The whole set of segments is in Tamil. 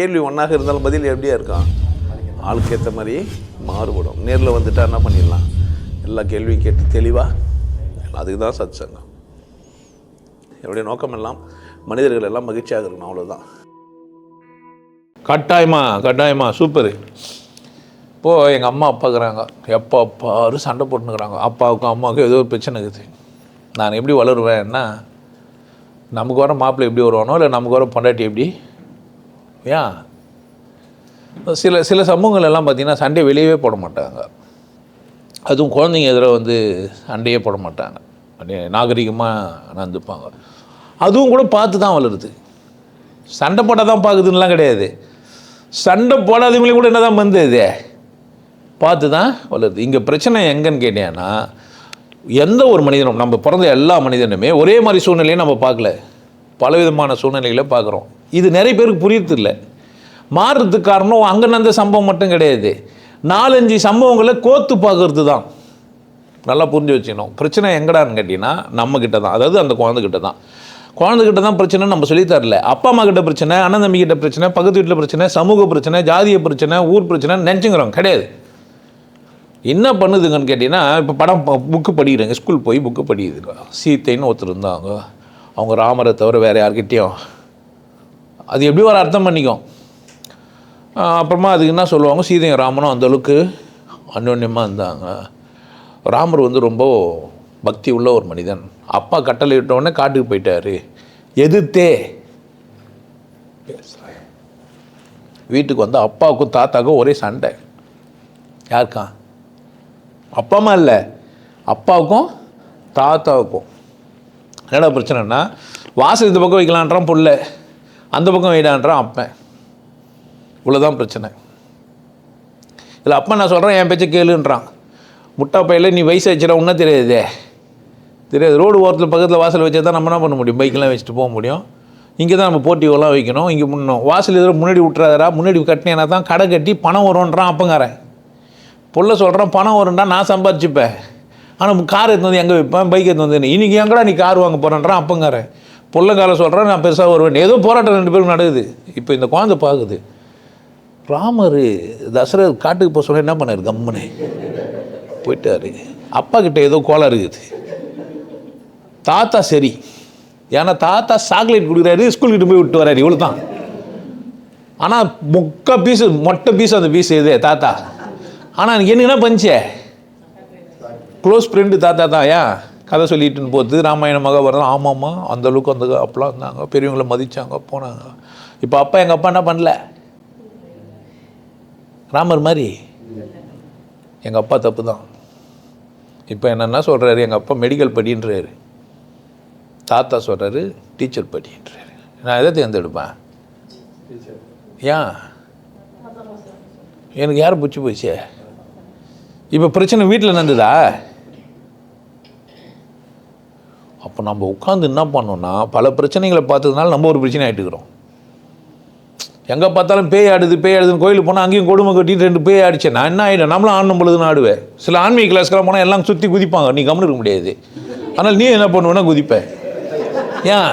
கேள்வி ஒன்றாக இருந்தாலும் பதில் எப்படியா இருக்கான் ஆளுக்கு ஏற்ற மாதிரி மாறுபடும். நேரில் வந்துட்டா என்ன பண்ணிடலாம்? எல்லா கேள்வியும் கேட்டு தெளிவாக அதுக்கு தான் சத் சங்கம் என்னுடைய நோக்கம் எல்லாம் மனிதர்கள் எல்லாம் மகிழ்ச்சியாக இருக்கணும் அவ்வளோதான் கட்டாயமா கட்டாயமா சூப்பர் இப்போது எங்கள் அம்மா அப்பாக்குறாங்க எப்போ அப்பாரு சண்டை போட்டுனுக்குறாங்க அப்பாவுக்கும் அம்மாவுக்கும் ஏதோ ஒரு பிரச்சனை இருக்குது. நான் எப்படி வளருவேன்னா நமக்கு வர மாப்பிள்ளை எப்படி வருவானோ இல்லை நமக்கு வர பொண்டாட்டி எப்படி ஏன் சில சில சமூகங்கள் எல்லாம் பார்த்திங்கன்னா சண்டை வெளியவே போட மாட்டாங்க. அதுவும் குழந்தைங்க எதிராக வந்து சண்டையே போட மாட்டாங்க. அப்படியே நாகரிகமாக நடந்துப்பாங்க. அதுவும் கூட பார்த்து தான் வளருது. சண்டை போட்டால் தான் பார்க்குதுன்னெலாம் கிடையாது. சண்டை போடாதவங்களையும் கூட என்ன தான் வந்து இது? பார்த்து தான் வளருது. இங்கே பிரச்சனை எங்கன்னு கேட்டேன்னா எந்த ஒரு மனிதனும் நம்ம பிறந்த எல்லா மனிதனுமே ஒரே மாதிரி சூழ்நிலையை நம்ம பார்க்கல. பலவிதமான சூழ்நிலைகளை பார்க்குறோம். இது நிறைய பேருக்கு புரியறது இல்லை மாறுறதுக்கு காரணம் அங்கே நடந்த சம்பவம் மட்டும் கிடையாது. நாலஞ்சு சம்பவங்களை கோத்து பார்க்கறது தான் நல்லா புரிஞ்சு வச்சுக்கணும். பிரச்சனை எங்கடான்னு கேட்டிங்கன்னா நம்மக்கிட்ட தான். அதாவது அந்த குழந்தைகிட்ட தான். குழந்தைகிட்ட தான் பிரச்சனை நம்ம சொல்லித்தரல அப்பா அம்மா கிட்ட பிரச்சனை அண்ணன் தம்பி கிட்ட பிரச்சனை பக்கத்து வீட்டில் பிரச்சனை சமூக பிரச்சனை ஜாதிய பிரச்சனை ஊர் பிரச்சனை நினச்சிங்கிறோம் கிடையாது. என்ன பண்ணுதுங்கன்னு கேட்டிங்கன்னா இப்போ படம் புக்கு படிக்கிறேங்க ஸ்கூல் போய் புக்கு படிக்குதுங்க சீத்தைன்னு ஒருத்தர் இருந்தாங்க. அவங்க ராமரை தவிர வேறு யார்கிட்டயும் அது எப்படி ஒரு அர்த்தம் பண்ணிக்கும்? அப்புறமா அதுக்கு என்ன சொல்லுவாங்க? சீதையும் ராமனும் அந்தளவுக்கு அந்யோன்யமாக இருந்தாங்க. ராமர் வந்து ரொம்ப பக்தி உள்ள ஒரு மனிதன். அப்பா கட்டளை இட்டவுடனே காட்டுக்கு போயிட்டார். எதிர்த்தே. வீட்டுக்கு வந்து அப்பாவுக்கும் தாத்தாவுக்கும் ஒரே சண்டை. யாருக்கா? அப்பா அம்மா இல்லை. அப்பாவுக்கும் தாத்தாவுக்கும். என்னடா பிரச்சனைனா வாசல் இந்த பக்கம் வைக்கலான்றான் புள்ள. அந்த பக்கம் வைடான்றான் அப்பன். இவ்வளோதான் பிரச்சனை. இல்லை அப்பா நான் சொல்கிறேன் என் பேச்சை கேளுன்றான். முட்டா பையில நீ வயசு வச்சுட ஒன்றும் தெரியாதே. தெரியாது. ரோடு ஓரத்தில் பக்கத்தில் வாசல் வச்சா தான் நம்ம என்ன பண்ண முடியும்? பைக்கெலாம் வச்சுட்டு போக முடியும். இங்கே தான் நம்ம போட்டியோலாம் வைக்கணும். இங்கே முன்னோம் வாசல் இதில் முன்னாடி விட்டுறாதரா முன்னாடி கட்டினேன்னா தான் கடை கட்டி பணம் வரும்ன்றான் அப்பங்காரன். பொல்ல சொல்கிறான் பணம் வரும்டா நான் சம்பாரிச்சுப்பேன். ஆனால் கார் எடுத்து வந்து எங்கே வைப்பேன்? பைக் எடுத்து வந்து இன்றைக்கி எங்கடா நீ கார் வாங்க போகிறேன்றான் அப்பங்காரன். புள்ளங்கால சொல்கிறேன் நான் பெருசாக வருவேன். ஏதோ போராட்டம் ரெண்டு பேரும் நடக்குது. இப்போ இந்த குழந்தை பார்க்குது ராமர் தசரத் காட்டுக்கு போக சொன்ன என்ன பண்ணார்? கம்முன்னு போயிட்டார். அப்பா கிட்ட ஏதோ கோலம் இருக்குது. தாத்தா சரி. ஏன்னா தாத்தா சாக்லேட் கொடுக்குறாரு ஸ்கூல் கிட்ட போய் விட்டு வர்றாரு. இவ்வளோ தான் ஆனால் மொக்க பீஸு மொட்டை பீஸ் அந்த பீஸ் இது தாத்தா. ஆனால் எனக்கு என்ன பண்ணிச்சே க்ளோஸ் ஃப்ரெண்டு தாத்தா தான் ஏன்? கதை சொல்லிட்டுன்னு போது ராமாயண மகாபாரதம் ஆமாம்மா அந்த அளவுக்கு அந்த அப்பெல்லாம் இருந்தாங்க. பெரியவங்கள மதித்தாங்க போனாங்க. இப்போ அப்பா எங்கள் அப்பா என்ன பண்ணல? ராமர் மாதிரி. எங்கள் அப்பா தப்பு தான் இப்போ என்னென்ன சொல்கிறாரு எங்கள் அப்பா மெடிக்கல் படின்றாரு. தாத்தா சொல்கிறாரு டீச்சர் படின்றாரு. நான் எதை தேர்ந்தெடுப்பேன்? ஏன்? எனக்கு யார் பிடிச்சி போச்சு? இப்போ பிரச்சனை வீட்டில் நடந்ததா? அப்போ நம்ம உட்காந்து என்ன பண்ணோன்னா பல பிரச்சனைகளை பார்த்ததுனால நம்ம ஒரு பிரச்சனை ஆகிட்டுக்கிறோம் எங்கே பார்த்தாலும் பேய் ஆடுது பேய் ஆடுதுன்னு கோயிலுக்கு போனால் அங்கேயும் கொடுமை கட்டிட்டு ரெண்டு பேய் ஆடிச்சேன். நான் என்ன ஆகிடும் நம்மளும் ஆடணும் பொழுதுன்னு ஆடுவேன். சில ஆன்மீக கிளாஸ்க்கெலாம் போனால் எல்லாம் சுற்றி குதிப்பாங்க. நீ கவனிக்க முடியாது. ஆனால் நீ என்ன பண்ணுவேன்னா குதிப்ப. ஏன்?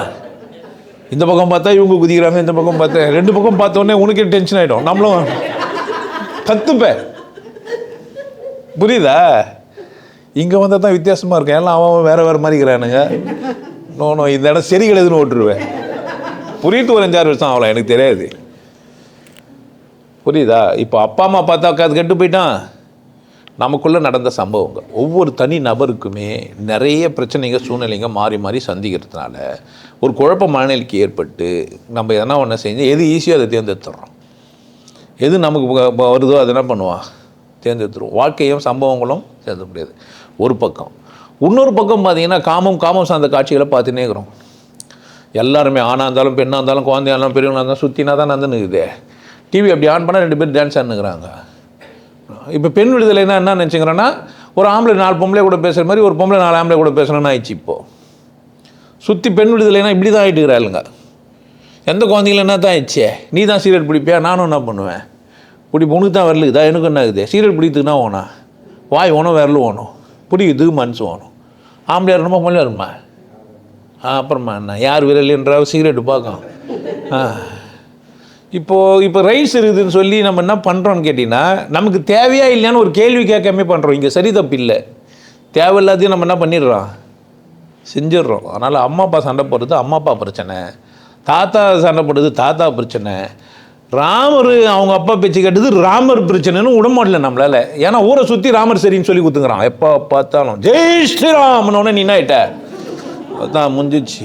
இந்த பக்கம் பார்த்தா இவங்க குதிக்கிறாங்க இந்த பக்கம் பார்த்தா ரெண்டு பக்கம் பார்த்த உடனே உனக்கே டென்ஷன் ஆகிடும் நம்மளும் கத்துப்பேன் புரியுதா? இங்கே வந்தால் தான் வித்தியாசமாக இருக்கும். எல்லாம் அவன் அவன் வேறு மாதிரி இருக்கிறானுங்க. நோ நோ இந்த இடம் சரி கிடையாதுன்னு ஓட்டுருவேன். புரியுது ஒரு அஞ்சாறு வருஷம் ஆகலாம் எனக்கு தெரியாது. புரியுதா? இப்போ அப்பா அம்மா பார்த்தா அது கெட்டு போயிட்டான். நமக்குள்ளே நடந்த சம்பவங்கள். ஒவ்வொரு தனி நபருக்குமே நிறைய பிரச்சனைங்க சூழ்நிலைங்க மாறி மாறி சந்திக்கிறதுனால ஒரு குழப்ப மனநிலைக்கு ஏற்பட்டு நம்ம எதனா ஒன்று செஞ்சு எது ஈஸியாக அதை தேர்ந்தெடுத்துறோம். எது நமக்கு வருதோ அதை என்ன பண்ணுவான் தேர்ந்தெடுத்துருவோம். வாழ்க்கையும் சம்பவங்களும் சேர்ந்த முடியாது ஒரு பக்கம். இன்னொரு பக்கம் பார்த்தீங்கன்னா காமம் காமம் சார்ந்த காட்சிகளை பார்த்துன்னே இருக்கிறோம். எல்லாருமே ஆணாக இருந்தாலும் பெண்ணாக இருந்தாலும் குழந்தையா இருந்தாலும் பெரியவங்களாக இருந்தாலும் சுற்றினா தான் நடந்துனுக்குது டிவி அப்படி ஆன் பண்ணால் ரெண்டு பேர் டான்ஸ் ஆடுனுக்குறாங்க இப்போ பெண் விடுதலைன்னா என்ன நினச்சிக்கிறோன்னா ஒரு ஆம்பளை நாலு பொம்பளை கூட பேசுகிற மாதிரி ஒரு பொம்பளை நாலு ஆம்பளை கூட பேசணும்னு ஆயிடுச்சு இப்போது சுற்றி பெண் விடுதலைனா இப்படி தான் ஆகிட்டு இருக்கிறாளுங்க எந்த குழந்தைங்கள என்ன தான் ஆயிடுச்சே? நீ தான் சீரியட் பிடிப்பியா? நானும் என்ன பண்ணுவேன்? பிடிப்பு உனக்கு தான் வரலுக்குதா? எனக்கு என்ன ஆகுது? சீரியட் பிடித்துக்குன்னா ஓனா? வாய் ஓனோ விரலும் ஓனும் பிடிக்குது மனசு ஆம்பளையார் ஆம்பளையா இருக்கணுமா பொம்பளையா இருக்குமா அப்புறமா என்ன? யார் விரல் என்றால் சிகரெட்டு பார்க்கும் இப்போது இப்போ ரைஸ் இருக்குதுன்னு சொல்லி நம்ம என்ன பண்ணுறோன்னு கேட்டிங்கன்னா நமக்கு தேவையா இல்லையான்னு ஒரு கேள்வி கேட்காம பண்ணுறோம் இங்கே சரி தப்பு இல்லை. தேவையில்லாதையும் நம்ம என்ன பண்ணிடுறோம்? செஞ்சிடுறோம். அதனால் அம்மா அப்பா சண்டை போடுறது அம்மா அப்பா பிரச்சனை. தாத்தா சண்டை போடுறது தாத்தா பிரச்சனை. ராமர் அவங்க அப்பா பேச்சு கேட்டது ராமர் பிரச்சனைன்னு விட நம்மளால. ஏன்னா ஊரை சுற்றி ராமர் சரின்னு சொல்லி கொடுத்துங்கிறான் எப்போ பார்த்தாலும் ஜெய் ஸ்ரீராம்னு நீ என்ன அதான் முடிஞ்சிச்சு.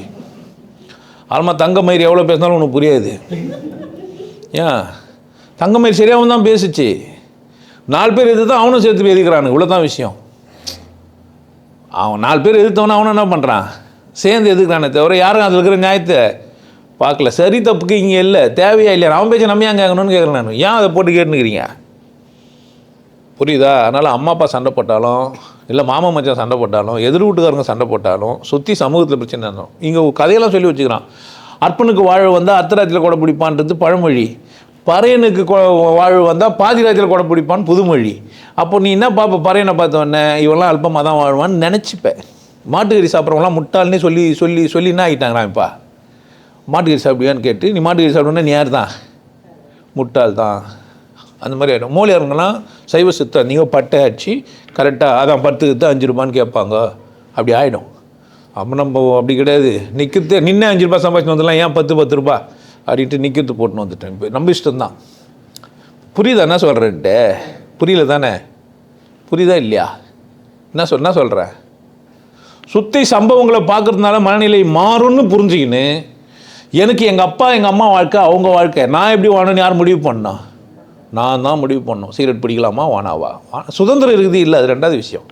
ஆல்மா தங்கமயிர் எவ்வளோ பேசினாலும் உனக்கு புரியாது. ஏன்? தங்கமயிர் சரியாகவும் தான் பேசுச்சு. நாலு பேர் எதிர்த்து அவனும் சேர்த்து எதிர்க்கிறானு இவ்வளோ தான் விஷயம். அவன் நாலு பேர் எதிர்த்தவன அவனும் என்ன பண்ணுறான் சேர்ந்து எதுக்குறானே தவிர யாரும் அதில் இருக்கிற நியாயத்தை பார்க்கல. சரி தப்புக்கு இங்கே இல்லை. தேவையா இல்லையா? அவன் பேச்சை நம்ம ஏன் கேட்கணும்னு கேட்குறேன் நான். ஏன் அதை போட்டு கேட்டுக்கிறீங்க புரியுதா? அதனால் அம்மா அப்பா சண்டை போட்டாலும் இல்லை மாமா மச்சான் சண்டை போட்டாலும் எதிர் வீட்டுக்காரங்க சண்டை போட்டாலும் சுற்றி சமூகத்தில் பிரச்சனை இருந்தோம் இங்கே கதையெல்லாம் சொல்லி வச்சுக்கிறான். அற்பனுக்கு வாழ்வு வந்தால் அர்த்தராத்தியில் கொடை பிடிப்பான்றது பழமொழி. பறையனுக்கு வாழ்வு வந்தால் பாதிராத்தியில் கொடை பிடிப்பான்னு புதுமொழி. அப்போ நீ என்ன பார்ப்ப பறையனை பார்த்தவொடனே இவெல்லாம் அல்பமாக தான் வாழ்வான்னு நினச்சிப்பேன். மாட்டுக்கறி சாப்பிட்றவங்களாம் முட்டாள்னே சொல்லி சொல்லி சொல்லி என்ன ஆகிட்டாங்களாம்ப்பா மாட்டுக்கறி சாப்பிடுவியான்னு கேட்டு நீ மாட்டுக்கறி சாப்பிடுன்னா நீ யார் தான்? முட்டாள் தான். அந்த மாதிரி ஆகிடும் மூலியாருங்கெல்லாம் சைவ சித்தம் நீங்கள் பட்டை அடிச்சு கரெக்டாக அதான் பத்துக்கு அஞ்சு ரூபான்னு கேட்பாங்க. அப்படி ஆகிடும் அப்போ நம்ம அப்படி கிடையாது. நிற்கிறது நின்று அஞ்சு ரூபாய் சம்பாதிச்சு வந்துடலாம். ஏன் பத்து பத்து ரூபா அப்படின்ட்டு நிற்கிறது போட்டுன்னு வந்துட்டேன். இப்போ நம்ம இஷ்டம்தான் புரியுதா? என்ன சொல்கிறேன்ட்டு புரியல தானே? புரியுதா இல்லையா? என்ன சொல் என்ன சொல்கிறேன் சுத்தி சம்பவங்களை பார்க்கறதுனால மனநிலை மாறும்னு புரிஞ்சுக்கின்னு எனக்கு எங்கள் அப்பா எங்கள் அம்மா வாழ்க்கை அவங்க வாழ்க்கை. நான் எப்படி வாழணும்னு யார் முடிவு பண்ணா? நான் தான் முடிவு பண்ணோம் சிகரெட் பிடிக்கலாமா? வானாவா? வா- சுதந்திரம் இருக்குது இல்லை. அது ரெண்டாவது விஷயம்.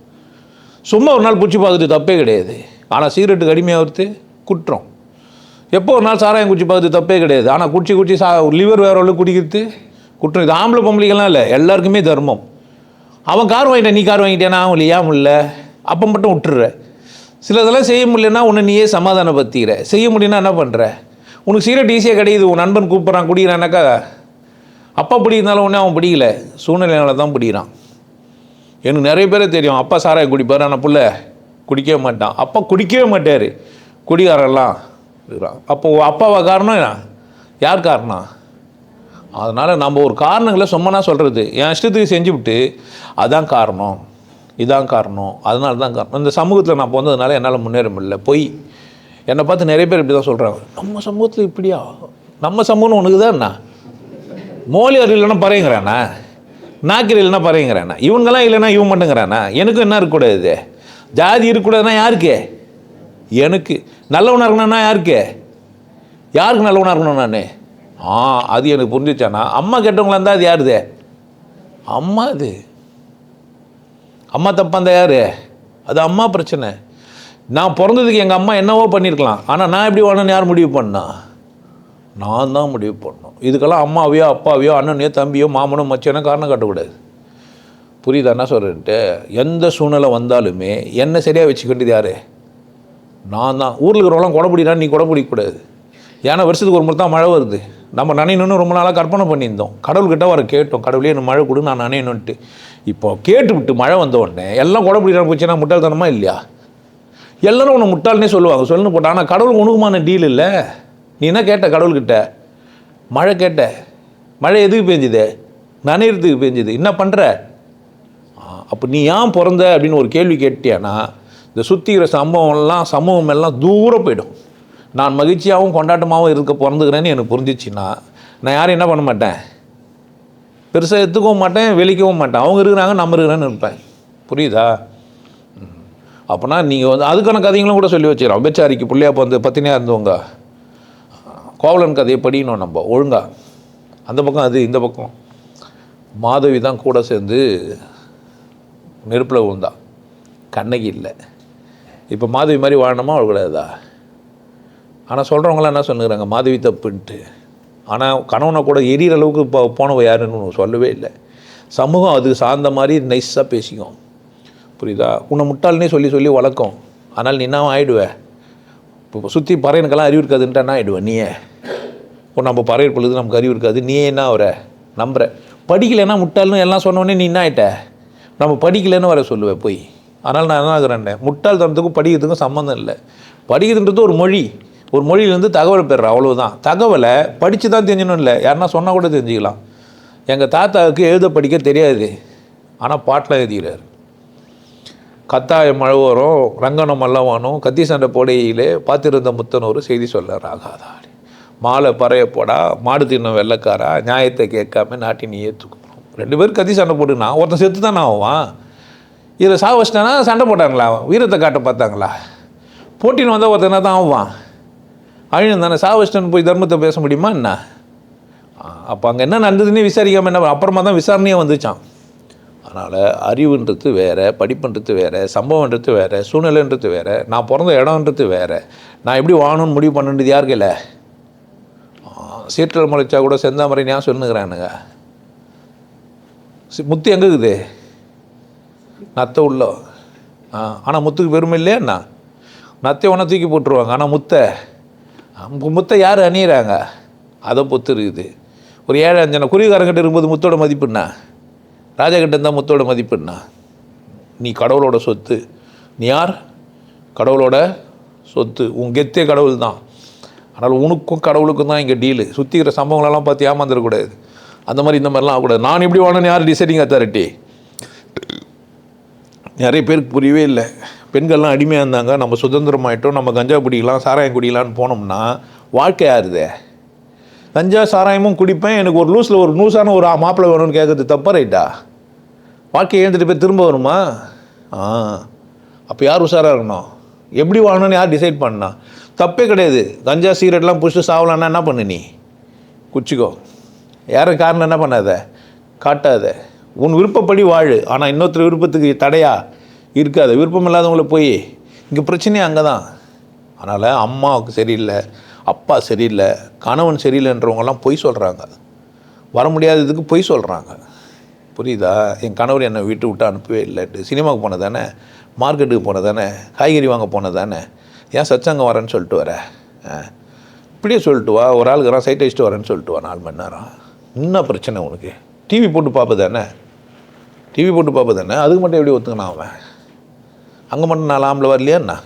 சும்மா ஒரு நாள் பிடிச்சி பார்க்குறது தப்பே கிடையாது. ஆனால் சிகரெட்டுக்கு அடிமையாகிறது குற்றம். எப்போ ஒரு நாள் சாராயம் குடிச்சு பார்க்குறது தப்பே கிடையாது. ஆனால் குடிச்சு குடிச்சு சா லிவர் வேற ஒன்று குடிக்கிறது குற்றம். இது ஆம்பளை பொம்பளைக்கெல்லாம் இல்லை. எல்லாருக்குமே தர்மம். அவன் கார் வாங்கிட்டேன் நீ கார் வாங்கிட்டேனா அவன் ஏன் இல்லை அப்போ மட்டும் விட்டுற சிலதெல்லாம் செய்ய முடியலன்னா உன்னை நீயே சமாதானப்படுத்திக்கிற. செய்ய முடியும்னா என்ன பண்ணுற உனக்கு சிகரெட் ஈஸியாக கிடைக்குது உன் நண்பன் கூப்பிட்றான் குடிக்கிறானாக்கா அப்பா பிடிக்கிறதுனால ஒன்றே அவன் பிடிக்கல. சூழ்நிலையால தான் பிடிக்கிறான். எனக்கு நிறைய பேரை தெரியும். அப்பா சாராயம் குடிப்பார் ஆனால் புள்ள குடிக்கவே மாட்டான். அப்பா குடிக்கவே மாட்டார். குடிகாரெல்லாம் இருக்கிறான். அப்போ அப்பாவா காரணம் யார் காரணம்? அதனால் நம்ம ஒரு காரணங்களை சும்மனா சொல்கிறது என் இஷ்டத்துக்கு செஞ்சு விட்டு அதான் காரணம். இதான் காரணம். அதனால தான் காரணம். இந்த சமூகத்தில் நான் பிறந்ததுனால என்னால் முன்னேற முடியல. பொய். என்னை பார்த்து நிறைய பேர் இப்படி தான் சொல்கிறாங்க நம்ம சமூகத்தில் இப்படியா? நம்ம சமூகம் உனக்கு தான் என்ன? மோலியார் இல்லைன்னா பறையுங்கிறானா நாக்கர் இல்லைன்னா பறையுங்கிறானா இவங்கெல்லாம் இல்லைன்னா இவன் மட்டுங்கிறானா எனக்கும் என்ன இருக்கக்கூடாது ஜாதி இருக்கக்கூடாதுன்னா யாருக்கு? எனக்கு. நல்லவனாக இருக்கணும்னா யாருக்கு? யாருக்கு நல்லவனாக இருக்கணும் நான்? ஆ அது எனக்கு புரிஞ்சிச்சானா அம்மா கெட்டவங்களா இருந்தால் அது யாருது? அம்மா அது. அம்மா தப்பாக இருந்தா யார்? அது அம்மா பிரச்சனை. நான் பிறந்ததுக்கு எங்கள் அம்மா என்னவோ பண்ணியிருக்கலாம் ஆனால் நான் எப்படி வாழணும்னு யார் முடிவு பண்ணா? நான் தான் முடிவு பண்ணோம் இதுக்கெல்லாம் அம்மாவையோ அப்பாவையோ அண்ணனையோ தம்பியோ மாமனோ மச்சனோ காரணம் காட்டக்கூடாது. புரியுதா? என்ன சொல்கிறேன்ட்டு எந்த சூழ்நிலை வந்தாலுமே என்ன சரியாக வச்சுக்கிட்டது யார்? நான் தான். ஊரில் இருக்கிறவங்களாம் குடப்பிடினா நீ குடப்பிடிக்கக்கூடாது ஏன்னா வருஷத்துக்கு ஒரு முறை தான் மழை வருது. நம்ம நனையணும்னு ரொம்ப நாளாக கற்பனை பண்ணியிருந்தோம். கடவுள்கிட்ட வர கேட்டோம். கடவுளே எனக்கு மழை கொடு நான் நனையணுன்ட்டு இப்போ கேட்டு விட்டு மழை வந்த உடனே எல்லாம் கொடை போச்சுன்னா முட்டாள்தனமா இல்லையா? எல்லாரும் உன்னை முட்டாள்னே சொல்லுவாங்க. சொல்லணும் போட்டா. ஆனால் கடவுள் உனக்குமான டீல் இல்லை. நீ என்ன கேட்ட கடவுள்கிட்ட? மழை கேட்ட. மழை எதுக்கு பெஞ்சுது? நனையிறதுக்கு பெஞ்சுது? என்ன பண்ணுற அப்போ நீ ஏன் பிறந்த அப்படின்னு ஒரு கேள்வி கேட்டியானா இந்த சுற்றிக்கிற சம்பவம்லாம் சமூகம் எல்லாம் தூரம் போயிடும். நான் மகிழ்ச்சியாகவும் கொண்டாட்டமாகவும் இருக்க பிறந்துக்கிறேன்னு எனக்கு புரிஞ்சிச்சுன்னா நான் யாரும் என்ன பண்ண மாட்டேன்? பெருசாக எடுத்துக்கவும் மாட்டேன் வெளிக்கவும் மாட்டேன். அவங்க இருக்கிறாங்க நம்ம இருக்கிறேன்னு இருப்பேன். புரியுதா? அப்போனா நீங்கள் வந்து அதுக்கான கதைகளும் கூட சொல்லி வச்சுக்கிறோம் விபச்சாரிக்கு பிள்ளையா வந்து பத்தினியாக இருந்தவங்க. கோவலன் கதையை படிக்கணும் நம்ம ஒழுங்கா. அந்த பக்கம் அது இந்த பக்கம். மாதவி தான் கூட சேர்ந்து நெருப்பில் விழுந்தா. கண்ணகி இல்லை. இப்போ மாதவி மாதிரி வாழணுமா வாழக்கூடாதா ஆனால் சொல்கிறவங்களாம் என்ன சொன்னுறாங்க மாதவி தப்புன்ட்டு. ஆனால் கணவனை கூட எரியிற அளவுக்கு இப்போ போனவ யாருன்னு சொல்லவே இல்லை. சமூகம் அது சார்ந்த மாதிரி நைஸாக பேசிக்கும். புரியுதா? உன்னை முட்டாள்னே சொல்லி சொல்லி வளர்க்கும். ஆனால் நீ என்ன ஆயிடுவே? இப்போ சுற்றி பறையனுக்கெல்லாம் அறிவு இருக்காதுன்ட்டு என்ன ஆகிடுவேன் நீயே. இப்போ நம்ம பறையர் பொழுது நமக்கு அறிவு இருக்காது. நீயே என்ன ஆகிற நம்புற. படிக்கலைன்னா முட்டாள்னு எல்லாம் சொன்னோடனே நீ என்ன ஆகிட்ட நம்ம படிக்கலைன்னு வர சொல்லுவேன் போய். அதனால் நான் என்ன ஆகுறேன் முட்டாள்தனத்துக்கும் படிக்கிறதுக்கும் சம்மந்தம் இல்லை. படிக்கிறதுன்றது ஒரு மொழி. ஒரு மொழியிலேருந்து தகவல் பெறுற அவ்வளோதான் தகவலை படித்து தான் தெரிஞ்சணும் இல்லை. யாருன்னா சொன்னால் கூட தெரிஞ்சுக்கலாம். எங்கள் தாத்தாவுக்கு எழுத படிக்க தெரியாது. ஆனால் பாட்டில் எழுதிக்கிறார். கத்தாய மழை வரும் ரங்கனம் மல்லவானும் கத்தி சண்டை போடையிலே பார்த்திருந்த முத்தனூர் செய்தி சொல்ல ராகாதாடி மாலை பறையப்போடா மாடு தின்னும் வெள்ளைக்காரா நியாயத்தை கேட்காம நாட்டி நீ ஏற்றுக்கணும் ரெண்டு பேரும் கத்தி சண்டை போட்டுனா ஒருத்தன் செத்து தானே ஆவான் இதில் சா வச்சிட்டானா சண்டை போட்டாங்களா? வீரத்தை காட்ட பார்த்தாங்களா? போட்டின்னு வந்தால் ஒருத்தனா தான் ஆவான் அழியும் தானே சாக வச்சிட்டான்னு போய் தர்மத்தை பேச முடியுமா என்ன? அப்போ அங்கே என்ன நடந்ததுன்னு விசாரிக்காமல் என்ன அப்புறமா தான் விசாரணையே வந்துச்சான் அதனால் அறிவுன்றது வேறு படிப்புன்றது வேறு சம்பவன்றது வேறு சூழ்நிலைன்றது வேறு நான் பிறந்த இடம்ன்றது வேறு. நான் எப்படி வாழணும்னு முடிவு பண்ணுறது யாருக்கு இல்லை சீற்றல் முளைச்சா கூட செந்தாமரை ஞாபகம் சொல்லுங்கிறானுங்க. முத்து எங்கே இருக்குது? நத்தை உள்ள. ஆ ஆனால் முத்துக்கு பெருமை இல்லையாண்ணா நத்தை ஒன்றா தூக்கி போட்டுருவாங்க. ஆனால் முத்தை முத்தை யார் அணியிறாங்க? அதை பொத்து இருக்குது. ஒரு ஏழை அஞ்சனை குருவிக்காரங்கிட்ட இருக்கும்போது முத்தோட மதிப்புண்ணா ராஜா முத்தோட இருந்தால் முத்தோட நீ கடவுளோட சொத்து. நீ யார்? கடவுளோட சொத்து. உன் கெத்தே கடவுள் தான். ஆனால் உனக்கும் கடவுளுக்கும் தான் இங்கே டீலு சுற்றிக்கிற சம்பவங்களெல்லாம் பார்த்து ஏமாந்துடக்கூடாது. அந்த மாதிரி இந்த மாதிரிலாம் ஆகக்கூடாது. நான் இப்படி வாழணும் யார் டிசைடிங் அத்தாரிட்டி நிறைய பேருக்கு புரியவே இல்லை. பெண்கள்லாம் அடிமையாக இருந்தாங்க. நம்ம சுதந்திரமாயிட்டோம். நம்ம கஞ்சா குடிக்கலாம் சாராயம் குடிக்கலான்னு போனோம்னா வாழ்க்கை யாருதே கஞ்சா சாராயமும் குடிப்பேன். எனக்கு ஒரு லூஸில் ஒரு லூஸான ஒரு மாப்பிள்ளை வேணும்னு கேட்குறது தப்பா ரைட்டா வாழ்க்கையை எழுந்துட்டு போய் திரும்ப வருமா? ஆ. அப்போ யார் உஷாராக இருக்கணும்? எப்படி வாழணும்னு யார் டிசைட் பண்ணா? தப்பே கிடையாது. கஞ்சா சிகரெட்லாம் பிடிச்சிட்டு சாவலான்னா என்ன பண்ணு நீ? குச்சிக்கோ. யாரும் காரணம் என்ன பண்ணாத? காட்டாத. உன் விருப்பப்படி வாழு. ஆனால் இன்னொருத்தர் விருப்பத்துக்கு தடையா? இருக்காது. விருப்பம் இல்லாதவங்கள போய். இங்கே பிரச்சனையே அங்கே தான் அதனால் அம்மாவுக்கு சரியில்லை. அப்பா சரியில்லை கணவன் சரியில்லைன்றவங்கலாம் பொய் சொல்கிறாங்க வர முடியாததுக்கு பொய் சொல்கிறாங்க புரியுதா? என் கணவர் என்னை வீட்டு விட்டு அனுப்பவே இல்லைட்டு சினிமாவுக்கு போனது தானே? மார்க்கெட்டுக்கு போனது தானே? காய்கறி வாங்க போனது தானே? ஏன் சச்சங்கம் வரேன்னு சொல்லிட்டு வர? ஆ. இப்படியே சொல்லிட்டு வா. ஒரு ஆளுக்கு நான் சைட் அடிச்சுட்டு வரேன்னு சொல்லிட்டு வா நாலு மணி நேரம். என்ன பிரச்சனை உனக்கு? டிவி போட்டு பார்ப்ப தானே? டிவி போட்டு பார்ப்ப தானே? அதுக்கு மட்டும் எப்படி ஒத்துக்கணும் அவன்? அங்கே மட்டும் நாலு ஆம்பளை வரலையா என்ன?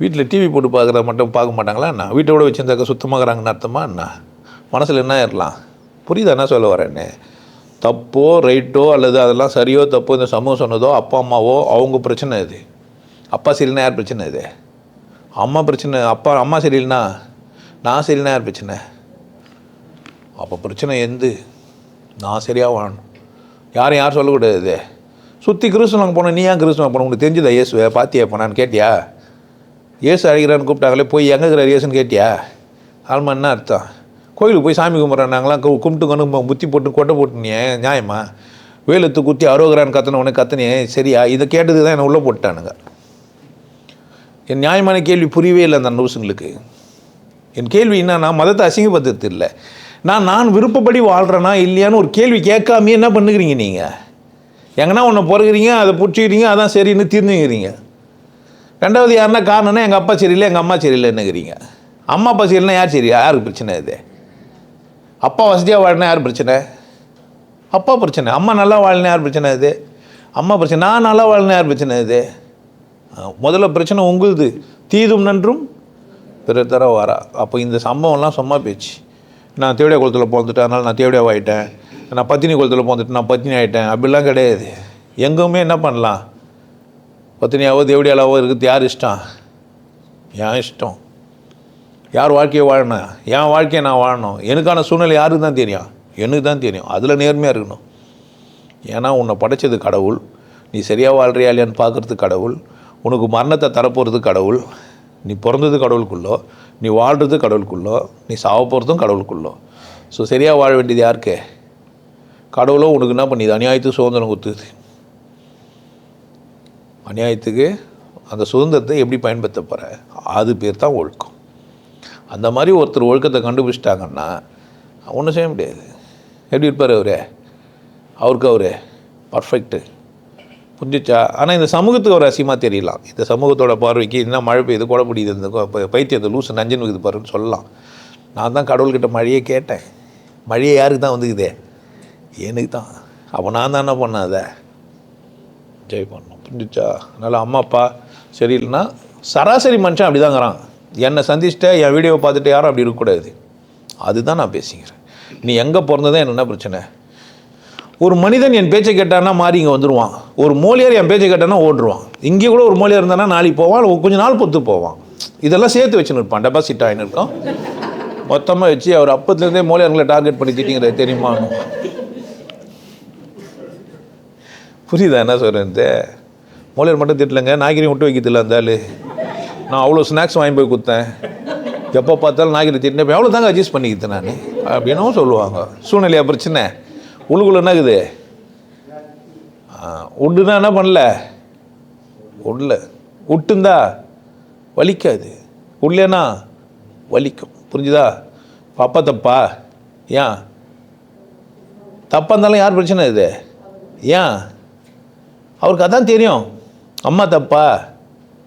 வீட்டில் டிவி போட்டு பார்க்குறத மட்டும் பார்க்க மாட்டாங்களா என்ன வீட்டோட வச்சுருந்தாக்க சுத்தமாகறாங்கன்னு அர்த்தமா என்ன மனசில் என்ன ஏறலாம்? புரியுதா என்ன சொல்ல வரேன்னு? தப்போ ரைட்டோ அல்லது அதெல்லாம் சரியோ தப்போ இந்த சமூகம் சொன்னதோ அப்பா அம்மாவோ அவங்க பிரச்சனை இது. அப்பா சரியில்லைனா யார் பிரச்சனை இது? அம்மா பிரச்சனை அப்பா அம்மா சரியில்லைனா நான் சரியில்லைனா யார் பிரச்சனை? அப்போ பிரச்சனை எந்து? நான் சரியாக வாழணும். யாரும் யார் சொல்லக்கூடாது இது? சுற்றி கிறிஸ்துவங்க போனோம் நீ ஏன் கிறிஸ்துவங்க போன? உங்களுக்கு தெரிஞ்சுதா இயேசுவை? பார்த்தியா போனான்னு கேட்டியா? இயேசு அழைக்கிறான்னு கூப்பிட்டாங்களே போய் எங்கே இருக்கிறார் இயேசுன்னு கேட்டியா? ஆல்மா என்ன அர்த்தம். கோயிலுக்கு போய் சாமி கும்பிட்றாங்களாம் கும்பிட்டு கொண்டு புத்தி போட்டு கொட்டை போட்டுனியே நியாயமா? வேலத்து குத்தி அரோகரான்னு கத்தனை உனக்கு கத்தனியே சரியா? இதை கேட்டது தான் என்னை உள்ளே போட்டானுங்க. என் நியாயமான கேள்வி புரியவே இல்லை அந்த நூசுங்களுக்கு என் கேள்வி என்னன்னா மதத்தை அசிங்கப்படுத்துறது இல்லை. நான் நான் விருப்பப்படி வாழ்கிறேனா இல்லையான்னு ஒரு கேள்வி கேட்காமே என்ன பண்ணுகிறீங்க நீங்கள் எங்கன்னா ஒன்று பிறகுறீங்க அதை பிடிச்சிக்கிறீங்க அதான் சரின்னு தீர்ந்துக்கிறீங்க. ரெண்டாவது யாருன்னா காரணம்னா எங்கள் அப்பா சரியில்லை எங்கள் அம்மா சரியில்லைன்னுக்கிறீங்க அம்மா அப்பா சரியில்லைனா யார் சரி? யாருக்கு பிரச்சனை இது? அப்பா வசதியாக வாழினா யார் பிரச்சனை? அப்பா பிரச்சனை. அம்மா நல்லா வாழினா யார் பிரச்சனை இது? அம்மா பிரச்சனை. நான் நல்லா வாழினா யார் பிரச்சனை இது? முதல்ல பிரச்சனை உங்களுது. தீதும் நன்றும் பிறர் தர வரா. அப்போ இந்த சம்பவம்லாம் சும்மா பேச்சு நான் தேவடியா குளத்தில் பிறந்துட்டேன் அதனால் நான் தேவடியாவை ஆகிட்டேன் நான் பத்தினி குளத்தில் பிறந்துட்டு நான் பத்தினி ஆகிட்டேன் அப்படிலாம் கிடையாது. எங்குமே என்ன பண்ணலாம்? பத்தினியாவோ தேவடியாலாவோ இருக்குது யார் இஷ்டம்? என் இஷ்டம். யார் வாழ்க்கையை வாழணும்? என் வாழ்க்கையை நான் வாழணும். எனக்கான சூழ்நிலை யாருக்கு தான் தெரியும்? எனக்கு தான் தெரியும். அதில் நேர்மையாக இருக்கணும். ஏன்னா உன்னை படைச்சது கடவுள். நீ சரியாக வாழ்றியா இல்லையான்னு பார்க்குறது கடவுள். உனக்கு மரணத்தை தரப்போகிறது கடவுள். நீ பிறந்தது கடவுளுக்குள்ளோ நீ வாழ்கிறது கடவுளுக்குள்ளோ நீ சாவ போகிறதும் கடவுளுக்குள்ளோ. ஸோ சரியாக வாழ வேண்டியது யாருக்கு? கடவுளோ உனக்கு என்ன பண்ணிது அநியாயத்து சுதந்திரம் கொடுத்துது. அநியாயத்துக்கு அந்த சுதந்திரத்தை எப்படி பயன்படுத்த போகிற அது பேர் தான் ஒழுக்கம். அந்த மாதிரி ஒருத்தர் ஒழுக்கத்தை கண்டுபிடிச்சிட்டாங்கன்னா ஒன்றும் செய்ய முடியாது. எப்படி இருப்பார் அவரே? அவருக்கு அவரே பர்ஃபெக்ட்டு புரிஞ்சிச்சா? ஆனால் இந்த சமூகத்துக்கு ஒரு அசியமாக தெரியலாம். இந்த சமூகத்தோட பார்வைக்கு என்ன மழை பெய்யுது கொடை பிடிக்குது இந்த பைத்தியத்தை லூசு நஞ்சன் இருக்குது பாருன்னு சொல்லலாம். நான் தான் கடவுள்கிட்ட மழையே கேட்டேன். மழையே யாருக்கு தான் வந்துக்குதே? எனக்கு தான். அப்போ நான் தான் என்ன பண்ணேன் அதை? ஜெய் பண்ணோம் புரிஞ்சிச்சா? அதனால் அம்மா அப்பா சரியில்லைன்னா சராசரி மனுஷன் அப்படி தாங்கிறான் என்னை சந்திச்சிட்ட என் வீடியோவை பார்த்துட்டு யாரும் அப்படி இருக்கக்கூடாது. அதுதான் நான் பேசிக்கிறேன். நீ எங்கே பிறந்ததே என்ன பிரச்சனை? ஒரு மனிதன் என் பேச்சை கேட்டான்னா மாறி இங்கே வந்துடுவான் ஒரு மோலியார் என் பேச்சை கேட்டானா ஓடுருவான். இங்கே கூட ஒரு மோலியார் இருந்தானா நாளைக்கு போவான் கொஞ்சம் நாள் பொத்து போவான். இதெல்லாம் சேர்த்து வச்சுன்னு இருப்பான் டெபாசிட் ஆகின்னு இருக்கும் மொத்தமாக வச்சு அவர் அப்பத்துலேருந்தே மோலியார்களை டார்கெட் பண்ணி திட்டிங்கிறது தெரியுமா? புரியுதா என்ன சொல்கிறது மூலையர் மட்டும் திட்டலைங்க. நாய்கறி விட்டு வைக்கிறதில்ல அந்த ஆள். நான் அவ்வளோ ஸ்நாக்ஸ் வாங்கி போய் கொடுத்தேன். எப்போ பார்த்தாலும் நாய்கறி திட்டினேன் எவ்வளோ தாங்க அட்ஜஸ்ட் பண்ணிக்கிட்டேன் நான். அப்படின்னும் சொல்லுவாங்க. சூழ்நிலையா பிரச்சனை. உள்ளுக்குள்ள என்ன இருக்குது? உட்டுனா என்ன பண்ணல? உள்ள விட்டுந்தா வலிக்காது. உள்ளேனா வலிக்கும். புரிஞ்சுதா? பாப்பா தப்பா? ஏன்? தப்பாக இருந்தாலும் யார் பிரச்சனை இது? ஏன்? அவருக்கு அதான் தெரியும். அம்மா தப்பா?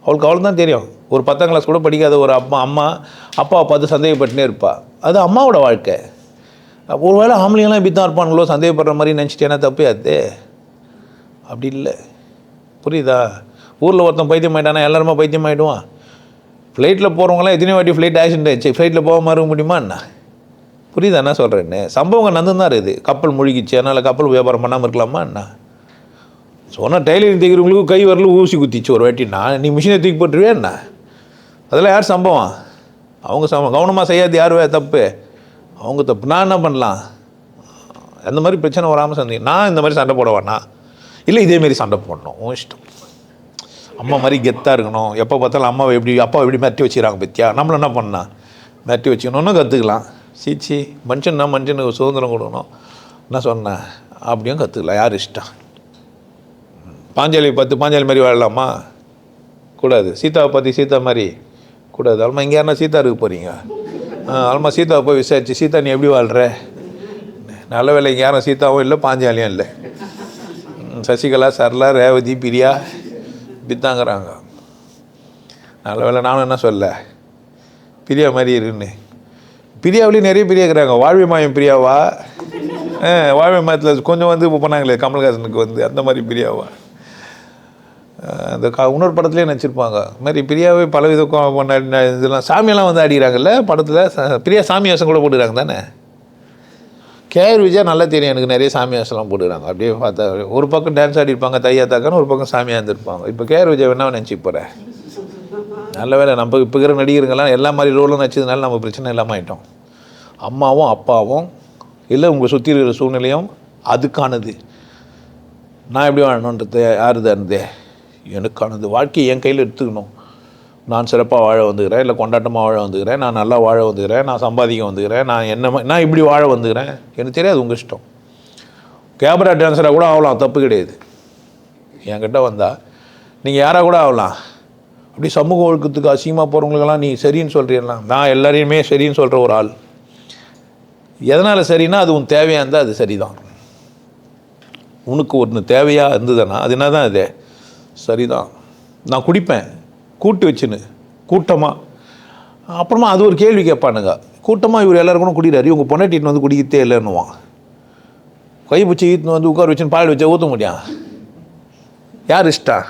அவளுக்கு அவளுக்கு தான் தெரியும். ஒரு பத்தாம் கிளாஸ் கூட படிக்காத ஒரு அம்மா அம்மா அப்பாவை பார்த்து சந்தேகப்பட்டுனே இருப்பா. அது அம்மாவோட வாழ்க்கை. ஒருவேளை ஆம்பளைங்களாம் இப்படி தான் இருப்பானுங்களோ சந்தேகப்படுற மாதிரி நினச்சிட்டேன்னா தப்பு அது. அப்படி இல்லை. புரியுதா? ஊரில் ஒருத்தன் பைத்தியம் ஆகிட்டானா எல்லாருமே பைத்தியம் ஆகிடுவான் ஃப்ளைட்டில் போகிறவங்களாம் எத்தனையோ வாட்டி ஃப்ளைட் ஆக்சிடென்ட் ஆயிடுச்சு. ஃப்ளைட்டில் போக மாற முடியுமா என்ன? புரியுதா என்ன சொல்கிறேன்னு சம்பவங்கள் நந்தந்தான் இருக்குது. கப்பல் முழுகிச்சு அதனால் கப்பல் வியாபாரம் பண்ணாமல் இருக்கலாமா என்ன? சொன்னால் டெய்லரிங் தைக்கிறவங்களுக்கு கை வரல ஊசி குத்திச்சு ஒரு வாட்டி. நான் நீ மிஷினை தூக்கி போட்டுருவே என்ன? அதெல்லாம் யார் சம்பவம்? அவங்க சம்பவம். கவனமாக செய்யாது யாருவே தப்பு? அவங்க தப்பு. நான் என்ன பண்ணலாம்? அந்த மாதிரி பிரச்சனை வராமல் சந்தி நான் இந்த மாதிரி சண்டை போட வேணாம் இல்லை இதேமாரி சண்டை போடணும். உன் இஷ்டம். அம்மா மாதிரி கெத்தாக இருக்கணும். எப்போ பார்த்தாலும் அம்மாவை எப்படி அப்பா எப்படி மிரட்டி வச்சுக்கிறாங்க பத்தியா? நம்மளை என்ன பண்ணலாம்? மிரட்டி வச்சுக்கணும்னு கற்றுக்கலாம் சீச்சி மனுஷன்னா மனுஷனுக்கு சுதந்திரம் கொடுக்கணும். என்ன சொன்னேன் அப்படியும் கற்றுக்கலாம் யார் இஷ்டம்? பாஞ்சாலி பார்த்து பாஞ்சாலி மாதிரி வாழலாமா? கூடாது. சீதாவை பற்றி சீதா மாதிரி கூடாது. அல்மா இங்கே யாருன்னா சீதா இருக்க போகிறீங்க அல்மா சீதாவை போய் விசாரிச்சு சீதா நீ எப்படி வாழ்கிற நல்ல வேலை இங்கே யாரும் சீதாவும் இல்லை பாஞ்சாலியும் இல்லை. சசிகலா சரளா ரேவதி பிரியா பித்தாங்கிறாங்க நல்ல வேலை நானும் என்ன சொல்ல? பிரியா மாதிரி இருக்குன்னு பிரியாவிலேயும் நிறைய பிரியா இருக்கிறாங்க. வாழ்வி மாயம் பிரியாவா? வாழ்வை வாழ்வி மாயத்தில் கொஞ்சம் வந்து இப்போ பண்ணாங்களே கமல்ஹாசனுக்கு வந்து அந்த மாதிரி பிரியாவா? அந்த க இன்னொரு படத்துலேயே நினச்சிருப்பாங்க இது மாதிரி பிரியாவே பலவித இதெல்லாம் சாமியெல்லாம் வந்து ஆடிக்கிறாங்கல்ல? படத்தில் ச- பிரியா சாமி வேஷம் கூட போட்டுக்கிறாங்க தானே? கேஆர் விஜயா நல்லா தெரியும் எனக்கு நிறைய சாமி வேஷம்லாம் போட்டுக்கிறாங்க. அப்படியே பார்த்தா ஒரு பக்கம் டான்ஸ் ஆடிருப்பாங்க தையா தாக்கான்னு ஒரு பக்கம் சாமியாக இருந்திருப்பாங்க. இப்போ கேஆர் விஜய் வேணா நினச்சி போகிறேன் நல்ல வேலை. நம்ம இப்போ இருக்கிற நடிகருங்கெல்லாம் எல்லா மாதிரி ரோலும் நடிச்சதுனால நம்ம பிரச்சனை இல்லாமல் ஆகிட்டோம் அம்மாவும் அப்பாவும் இல்லை உங்கள் சுற்றி இருக்கிற சூழ்நிலையும் அதுக்கானது. நான் எப்படி வாழணுன்றது யார் தருது எனக்கானது வாழ்க்கையை என் கையில் எடுத்துக்கணும். நான் சிறப்பாக வாழ வந்துக்கிறேன் இல்லை கொண்டாட்டமாக வாழ வந்துக்கிறேன் நான் நல்லா வாழ வந்துக்கிறேன் நான் சம்பாதிக்க வந்துக்கிறேன் நான் என்ன நான் இப்படி வாழ வந்துக்கிறேன். எனக்கு தெரியாது உங்கள் இஷ்டம். கேமரா டான்ஸராக கூட ஆகலாம் தப்பு கிடையாது. என்கிட்ட வந்தால் நீங்கள் யாராக கூட ஆகலாம். அப்படி சமூக ஒழுக்கத்துக்கு அசிங்கமாக போகிறவங்களுக்கெல்லாம் நீ சரின்னு சொல்கிறீங்களா நான் எல்லாரையுமே சரின்னு சொல்கிற ஒரு ஆள். எதனால் சரின்னா அது உன் தேவையாக இருந்தால் அது சரிதான். உனக்கு ஒன்று தேவையாக இருந்ததுன்னா அது என்ன தான் இது? சரிதான். நான் குடிப்பேன். கூட்டு வச்சுன்னு. கூட்டமாக அப்புறமா அது ஒரு கேள்வி கேட்பானுங்க. கூட்டமாக இவர் எல்லாருக்கும் குடிக்கிறாரு. இவங்க பொண்டாட்டின்னு வந்து குடிக்கத்தே இல்லைன்னுவான். கை பிடிச்சி ஈத்துன்னு வந்து உட்கார வச்சுன்னு பால் வச்சா ஊற்ற முடியும் யார் இஷ்டம்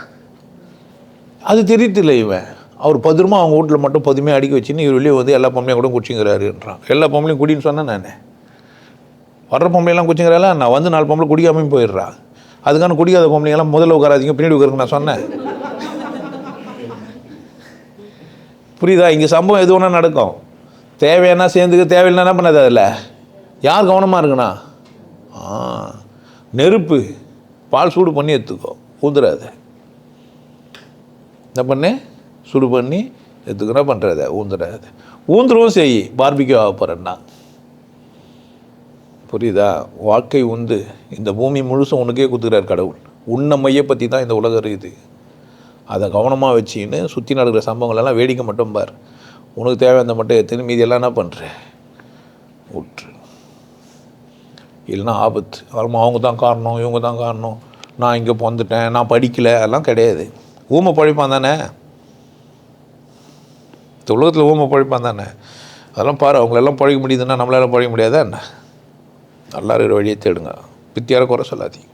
அது தெரியத்தில்லை இவன். அவர் பத்திரமா அவங்க வீட்டில் மட்டும் பதுமையாக அடிக்க வச்சுன்னு இவர் வெளியே வந்து எல்லா பொம்பளையும் கூட குடிச்சுங்கிறாருன்றான். எல்லா பொம்பளையும் குடின்னு சொன்னேன் நான். வர்ற பொம்பளையெல்லாம் குடிச்சுங்கிறால நான் வந்து நாலு பொம்பளை குடிக்காமையும் போயிடுறா. அதுக்கான குடிக்காத பொம்பளைங்கெல்லாம் முதல்ல உட்காராதீங்க பின்னாடி உட்காருங்க நான் சொன்னேன். புரியுதா? இங்கே சம்பவம் எது ஒன்றா நடக்கும். தேவையானா சேர்ந்துக்க தேவையில்லைன்னா என்ன பண்ணாது அதில்? யார் கவனமாக இருக்குண்ணா ஆ நெருப்பு. பால் சூடு பண்ணி எடுத்துக்கோ ஊந்துடாத என்ன பண்ணு? சுடு பண்ணி எடுத்துக்கணும் பண்ணுறத ஊந்துடாத ஊந்துருவும் செய் பார்பிக்யூ ஆக போகிறேன்னா புரியுதா? வாழ்க்கை உந்து. இந்த பூமி முழுசும் உனக்கே கொடுத்துக்கிறார் கடவுள். உன்னை மைய பற்றி தான் இந்த உலகம் இருக்குது. அதை கவனமாக வச்சுன்னு சுற்றி நடக்கிற சம்பவங்களெல்லாம் வேடிக்கை மட்டும் பார். உனக்கு தேவையான மட்டும் எத்தனை மீதி எல்லாம் என்ன பண்ணுற விட்டுரு இல்லைன்னா ஆபத்து. அப்புறமா அவங்க தான் காரணம் இவங்க தான் காரணம். நான் இங்கே பிறந்துட்டேன் நான் படிக்கலை அதெல்லாம் கிடையாது. ஊமை பழிப்பான் தானே? இந்த உலகத்தில் ஊமை பழிப்பான் தானே? அதெல்லாம் பாரு அவங்களெல்லாம் பழிக்க முடியுதுன்னா நம்மளால பழிக்க முடியாதா என்ன? நல்லா இருக்கிற வழியை தேடுங்க. பித்தியார குறை சொல்லாதீங்க.